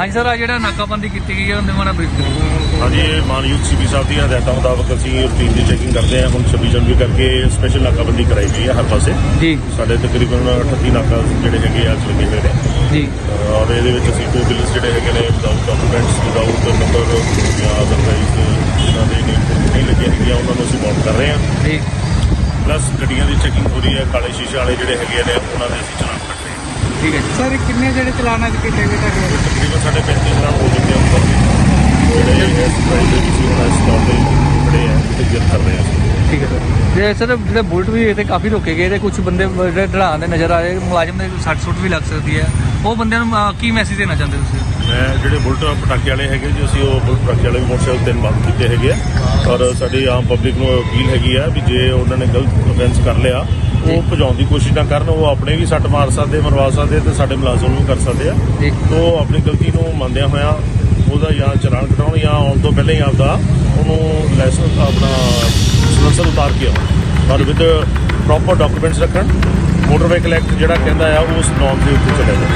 ਹਾਂਜੀ ਸਰ ਆ ਜਿਹੜਾ ਨਾਕਾਬੰਦੀ ਕੀਤੀ ਗਈ ਹੈ ਉਹਦੇ ਬਾਰੇ ਬਰੀਫ ਕਰੋ ਹਾਂਜੀ ਇਹ ਮਾਨਯੋਗ ਸੀਪੀ ਸਾਹਿਬ ਦੀਆਂ ਹਦਾਇਤਾਂ ਮੁਤਾਬਕ ਅਸੀਂ ਰੂਟੀਨ ਦੀ ਚੈਕਿੰਗ ਕਰਦੇ ਹਾਂ। ਹੁਣ 26 ਜਨਵਰੀ ਕਰਕੇ ਸਪੈਸ਼ਲ ਨਾਕਾਬੰਦੀ ਕਰਾਈ ਗਈ ਹੈ ਹਰ ਪਾਸੇ। ਜੀ। ਸਾਡੇ ਤਕਰੀਬਨ 38 ਨਾਕਾ ਜਿਹੜੇ ਹੈਗੇ ਆ ਲੱਗੇ ਹੋਏ ਨੇ। ਜੀ। ਔਰ ਇਹਦੇ ਵਿੱਚ ਅਸੀਂ ਟੂ ਬਿਲਸ ਜਿਹੜੇ ਹੈਗੇ ਨੇ ਵਿਦਆਊਟ ਡਾਕੂਮੈਂਟਸ ਵਿਦਆਊਟ ਨੰਬਰ ਜਾਂ ਅਦਰਵਾਈਜ਼ ਜਿਹਨਾਂ ਦੇ ਨਹੀਂ ਲੱਗੇ ਹੈਗੇ ਉਹਨਾਂ ਨੂੰ ਅਸੀਂ ਮੌਕ ਕਰ ਰਹੇ ਹਾਂ। ਜੀ। ਪਲੱਸ ਗੱਡੀਆਂ ਦੀ ਚੈਕਿੰਗ ਹੋ ਰਹੀ ਹੈ ਕਾਲੇ ਸ਼ੀਸ਼ੇ ਵਾਲੇ ਜਿਹੜੇ ਹੈਗੇ ਨੇ ਉਹਨਾਂ ਦੇ ਅਸੀਂ ਚਲਾਨ ਠੀਕ ਹੈ ਸਰ ਕਿੰਨੇ ਜਿਹੜੇ ਚਲਾਨ ਅੱਜ ਕੀਤੇ ਗਏ ਤੁਹਾਡੇ? ਤਕਰੀਬਨ ਸਾਡੇ 35 ਚਲਾਨ ਹੋ ਚੁੱਕੇ ਹਨ ਉੱਪਰ ਜਿਹੜੇ ਇਸ ਪ੍ਰਾਈਸ ਦੇ ਉਹਨਾਂ ਇਸ ਤੌਰ ਤੇ ਖੜੇ ਆ ਤੇ ਗਿਰ ਕਰ ਰਹੇ ਆ ਠੀਕ ਹੈ ਸਰ। ਜੇ ਸਰ ਜਿਹੜੇ ਬੁਲਟ ਵੀ ਇਹ ਤੇ ਕਾਫੀ ਰੋਕੇ ਗਏ ਤੇ ਕੁਝ ਬੰਦੇ ਜਿਹੜੇ ਢਲਾਣ ਦੇ ਨਜ਼ਰ ਆ ਰਹੇ ਮੁਲਾਜ਼ਮ ਦੇ ਸੱਟ ਸੁੱਟ ਵੀ ਲੱਗ ਸਕਦੀ ਹੈ। ਉਹ ਬੰਦਿਆਂ ਨੂੰ ਅਹ, ਕੀ ਮੈਸੇਜ ਦੇਣਾ ਚਾਹੁੰਦੇ ਤੁਸੀਂ? ਮੈਂ ਜਿਹੜੇ ਬੁਲਟ ਪਟਾਕੇ ਵਾਲੇ ਹੈਗੇ ਜੀ ਅਸੀਂ ਉਹ ਬੁਲਟ ਪਟਾਕੇ ਵਾਲੇ ਵੀ ਮੋਟਰਸਾਈਕਲ ਤਿੰਨ ਬੰਦ ਕੀਤੇ ਹੈਗੇ ਆ। ਔਰ ਸਾਡੀ ਆਮ ਪਬਲਿਕ ਨੂੰ ਅਪੀਲ ਹੈਗੀ ਆ ਵੀ ਜੇ ਉਹਨਾਂ ਨੇ ਗਲਤ ਅਫੈਂਸ ਕਰ ਲਿਆ ਉਹ ਭਜਾਉਣ ਦੀ ਕੋਸ਼ਿਸ਼ ਨਾ ਕਰਨ ਉਹ ਆਪਣੇ ਵੀ ਸੱਟ ਮਾਰ ਸਕਦੇ ਮਰਵਾ ਸਕਦੇ ਤੇ ਸਾਡੇ ਮੁਲਾਜ਼ਮ ਨੂੰ ਵੀ ਕਰ ਸਕਦੇ ਆ। ਜੀ ਤੋ ਆਪਣੀ ਗਲਤੀ ਨੂੰ ਮੰਨਦਿਆਂ ਹੋਇਆਂ ਉਹਦਾ ਜਾਂ ਚਲਾਨ ਕਟਾਉਣ ਜਾਂ ਆਉਣ ਤੋਂ ਪਹਿਲਾਂ ਹੀ ਆਪਦਾ ਉਹਨੂੰ ਲਾਇਸੈਂਸ ਆਪਣਾ ਸਲੈਂਸਰ ਉਤਾਰ ਕੇ ਆਉਣ। ਪਰ ਵਿਦ ਪ੍ਰੋਪਰ ਡਾਕੂਮੈਂਟਸ ਰੱਖਣ ਮੋਟਰ ਵਹੀਕਲ ਐਕਟ ਜਿਹੜਾ ਕਹਿੰਦਾ ਆ ਉਸ ਨੌਮ ਦੇ ਉੱਤੇ ਜਾਵੇ